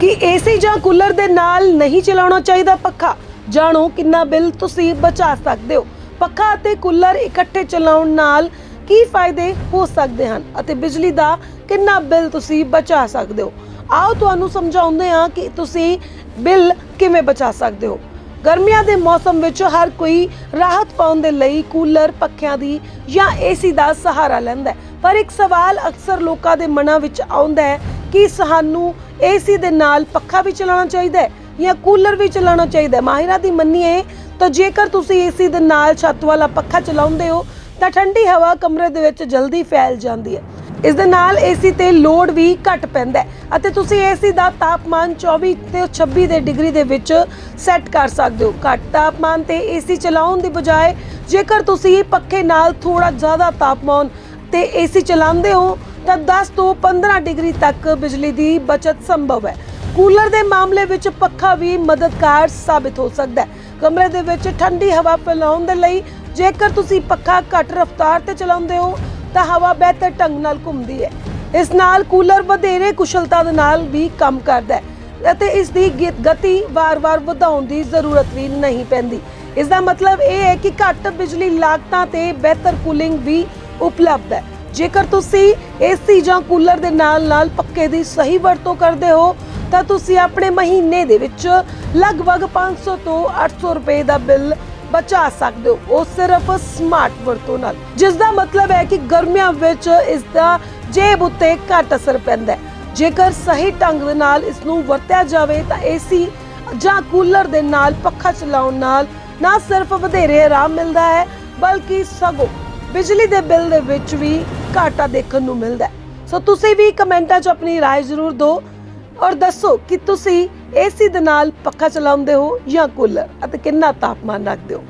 ਕਿ ਏਸੀ ਜਾਂ ਕੂਲਰ ਦੇ ਨਾਲ ਨਹੀਂ ਚਲਾਉਣਾ ਚਾਹੀਦਾ ਪੱਖਾ। ਜਾਣੋ ਕਿੰਨਾ ਬਿੱਲ ਤੁਸੀਂ ਬਚਾ ਸਕਦੇ ਹੋ। ਪੱਖਾ ਅਤੇ ਕੂਲਰ ਇਕੱਠੇ ਚਲਾਉਣ ਨਾਲ ਕੀ ਫਾਇਦੇ ਹੋ ਸਕਦੇ ਹਨ ਅਤੇ ਬਿਜਲੀ ਦਾ ਕਿੰਨਾ ਬਿੱਲ ਤੁਸੀਂ ਬਚਾ ਸਕਦੇ ਹੋ। ਆਓ ਤੁਹਾਨੂੰ ਸਮਝਾਉਂਦੇ ਹਾਂ ਕਿ ਤੁਸੀਂ ਬਿੱਲ ਕਿਵੇਂ ਬਚਾ ਸਕਦੇ ਹੋ। ਗਰਮੀਆਂ ਦੇ ਮੌਸਮ ਵਿੱਚ ਹਰ ਕੋਈ ਰਾਹਤ ਪਾਉਣ ਦੇ ਲਈ ਕੂਲਰ ਪੱਖਿਆਂ ਦੀ ਜਾਂ ਏਸੀ ਦਾ ਸਹਾਰਾ ਲੈਂਦਾ ਹੈ। ਪਰ ਇੱਕ ਸਵਾਲ ਅਕਸਰ ਲੋਕਾਂ ਦੇ ਮਨਾਂ ਵਿੱਚ ਆਉਂਦਾ ਹੈ ਕਿ ਸਾਨੂੰ ਏਸੀ ਦੇ ਨਾਲ ਪੱਖਾ ਵੀ ਚਲਾਉਣਾ ਚਾਹੀਦਾ ਹੈ ਜਾਂ ਕੂਲਰ ਵੀ ਚਲਾਉਣਾ ਚਾਹੀਦਾ ਮਾਹਿਰਾਂ ਦੀ ਮੰਨੀਏ ਤਾਂ ਜੇਕਰ ਤੁਸੀਂ ਏਸੀ ਦੇ ਨਾਲ ਛੱਤ ਵਾਲਾ ਪੱਖਾ ਚਲਾਉਂਦੇ ਹੋ, ਤਾਂ ਠੰਡੀ ਹਵਾ ਕਮਰੇ ਦੇ ਵਿੱਚ ਜਲਦੀ ਫੈਲ ਜਾਂਦੀ ਹੈ। ਇਸ ਦੇ ਨਾਲ ਏਸੀ ਤੇ ਲੋਡ ਵੀ ਘਟ ਪੈਂਦਾ ਅਤੇ ਤੁਸੀਂ ਏਸੀ ਦਾ ਤਾਪਮਾਨ 24 ਤੇ 26 ਦੇ ਡਿਗਰੀ ਦੇ ਵਿੱਚ ਸੈੱਟ ਕਰ ਸਕਦੇ ਹੋ। ਘੱਟ ਤਾਪਮਾਨ ਤੇ ਏਸੀ ਚਲਾਉਣ ਦੀ ਬਜਾਏ ਜੇਕਰ ਤੁਸੀਂ ਪੱਖੇ ਨਾਲ ਥੋੜਾ ਜ਼ਿਆਦਾ ਤਾਪਮਾਨ ਤੇ ਏਸੀ ਚਲਾਉਂਦੇ ਹੋ ਤਾਂ 10 ਤੋਂ 15 ਡਿਗਰੀ ਤੱਕ ਬਿਜਲੀ ਦੀ ਬਚਤ ਸੰਭਵ ਹੈ। ਕੂਲਰ ਦੇ ਮਾਮਲੇ ਵਿੱਚ ਪੱਖਾ ਵੀ ਮਦਦਗਾਰ ਸਾਬਿਤ ਹੋ ਸਕਦਾ ਹੈ। ਕਮਰੇ ਦੇ ਵਿੱਚ ਠੰਡੀ ਹਵਾ ਫੈਲਾਉਣ ਦੇ ਲਈ ਜੇਕਰ ਤੁਸੀਂ ਪੱਖਾ ਘੱਟ ਰਫ਼ਤਾਰ ਤੇ ਚਲਾਉਂਦੇ ਹੋ, ਤਾਂ ਹਵਾ ਬਿਹਤਰ ਢੰਗ ਨਾਲ ਘੁੰਮਦੀ ਹੈ। ਇਸ ਨਾਲ ਕੂਲਰ ਵਧੇਰੇ ਕੁਸ਼ਲਤਾ ਦੇ ਨਾਲ ਵੀ ਕੰਮ ਕਰਦਾ ਹੈ ਅਤੇ ਇਸ ਦੀ ਗ- ਗਤੀ ਵਾਰ-ਵਾਰ ਵਧਾਉਣ ਦੀ ਜ਼ਰੂਰਤ ਵੀ ਨਹੀਂ ਪੈਂਦੀ। ਇਸ ਦਾ ਮਤਲਬ ਇਹ ਹੈ ਕਿ ਘੱਟ ਬਿਜਲੀ ਲਾਗਤਾਂ ਤੇ ਬਿਹਤਰ ਕੂਲਿੰਗ ਵੀ ਉਪਲਬਧ ਹੈ। ਜੇਕਰ ਤੁਸੀਂ ਏਸੀ ਜਾਂ ਕੂਲਰ ਦੇ ਨਾਲ-ਨਾਲ ਪੱਕੇ ਦੀ ਸਹੀ ਵਰਤੋਂ ਕਰਦੇ ਹੋ, ਤਾਂ ਤੁਸੀਂ ਆਪਣੇ ਮਹੀਨੇ ਦੇ ਵਿੱਚ ਲਗਭਗ 500 ਤੋਂ 800 ਰੁਪਏ ਦਾ ਬਿੱਲ ਬਚਾ ਸਕਦੇ ਹੋ। ਉਹ ਸਿਰਫ ਸਮਾਰਟ ਵਰਤੋਂ ਨਾਲ। ਜਿਸ ਦਾ ਮਤਲਬ ਹੈ ਕਿ ਗਰਮੀਆਂ ਵਿੱਚ ਇਸ ਦਾ ਜੇਬ ਉੱਤੇ ਘੱਟ ਅਸਰ ਪੈਂਦਾ ਹੈ। ਜੇਕਰ ਸਹੀ ਢੰਗ ਦੇ ਨਾਲ ਇਸ ਨੂੰ ਵਰਤਿਆ ਜਾਵੇ, ਤਾਂ ਏਸੀ ਜਾਂ ਕੂਲਰ ਦੇ ਨਾਲ ਪੱਖਾ ਚਲਾਉਣ ਨਾਲ ਨਾ ਸਿਰਫ ਵਧੇਰੇ ਆਰਾਮ ਮਿਲਦਾ ਹੈ, ਬਲਕਿ ਸਗੋਂ ਬਿਜਲੀ ਦੇ ਬਿੱਲ ਦੇ ਵਿੱਚ ਵੀ ਘਾਟਾ ਦੇਖਣ ਨੂੰ ਮਿਲਦਾ ਹੈ ਸੋ ਤੁਸੀਂ ਵੀ ਕਮੈਂਟਾਂ 'ਚ ਆਪਣੀ رائے ਜ਼ਰੂਰ ਦਿਓ ਔਰ ਦੱਸੋ ਕਿ ਤੁਸੀਂ ਏਸੀ ਦੇ ਨਾਲ ਪੱਖਾ ਚਲਾਉਂਦੇ ਹੋ ਜਾਂ ਕੂਲਰ ਅਤੇ ਕਿੰਨਾ ਤਾਪਮਾਨ ਰੱਖਦੇ ਹੋ